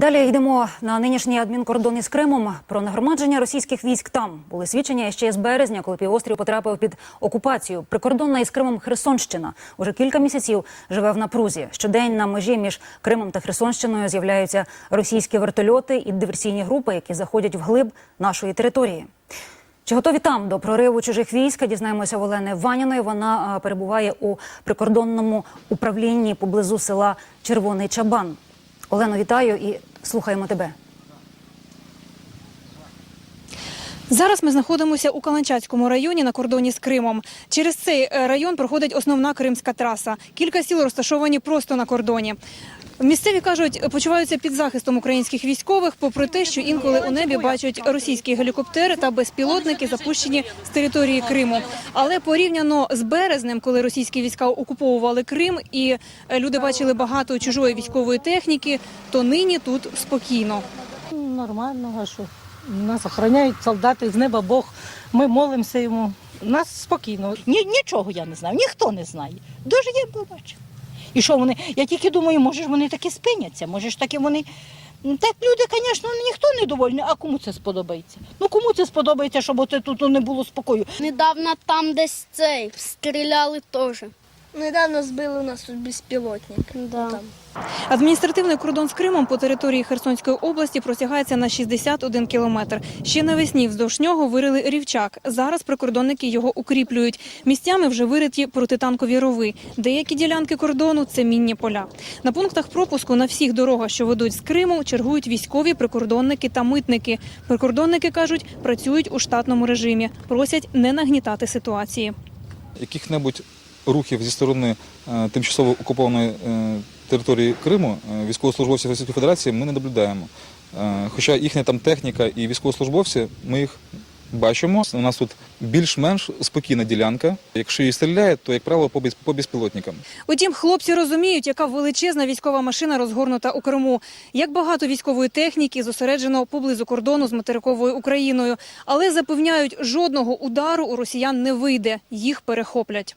Далі йдемо на нинішній адмінкордон із Кримом. Про нагромадження російських військ там були свідчення ще з березня, коли півострів потрапив під окупацію. Прикордонна із Кримом Херсонщина уже кілька місяців живе в напрузі. Щодень на межі між Кримом та Херсонщиною з'являються російські вертольоти і диверсійні групи, які заходять вглиб нашої території. Чи готові там до прориву чужих військ? Дізнаємося в Олени Ваніної. Вона перебуває у прикордонному управлінні поблизу села Червоний Чабан. Олено, вітаю і слухаємо тебе. Зараз ми знаходимося у Каланчацькому районі на кордоні з Кримом. Через цей е, район проходить основна кримська траса. Кілька сіл розташовані просто на кордоні. Місцеві кажуть, почуваються під захистом українських військових, попри те, що інколи у небі бачать російські гелікоптери та безпілотники, запущені з території Криму. Але порівняно з березнем, коли російські війська окуповували Крим, і е, люди бачили багато чужої військової техніки, то нині тут спокійно. Нормально, що? Нас охороняють солдати з неба Бог. Ми молимося йому. Нас спокійно. Ні, нічого я не знаю, ніхто не знає. Дуже я побачив. І що вони? Я тільки думаю, може ж вони таки спиняться, може ж таки вони. Так люди, звісно, ніхто не довольний. А кому це сподобається? Ну кому це сподобається, щоб от тут не було спокою? Недавно там десь цей стріляли теж. Недавно збили у нас тут безпілотник. Да. Там. Адміністративний кордон з Кримом по території Херсонської області простягається на 61 кілометр. Ще навесні вздовж нього вирили рівчак. Зараз прикордонники його укріплюють. Місцями вже вириті протитанкові рови. Деякі ділянки кордону це мінні поля. На пунктах пропуску на всіх дорогах, що ведуть з Криму, чергують військові прикордонники та митники. Прикордонники кажуть, працюють у штатному режимі, просять не нагнітати ситуації. яких-небудь рухів зі сторони е, тимчасово окупованої е, території Криму е, військовослужбовців Російської Федерації ми не наблюдаємо. Хоча їхня там техніка і військовослужбовці, ми їх бачимо. У нас тут більш-менш спокійна ділянка. Якщо її стріляють, то, як правило, по без- по безпілотникам. Утім, хлопці розуміють, яка величезна військова машина розгорнута у Криму, як багато військової техніки зосереджено поблизу кордону з материковою Україною. Але запевняють, жодного удару у росіян не вийде, їх перехоплять.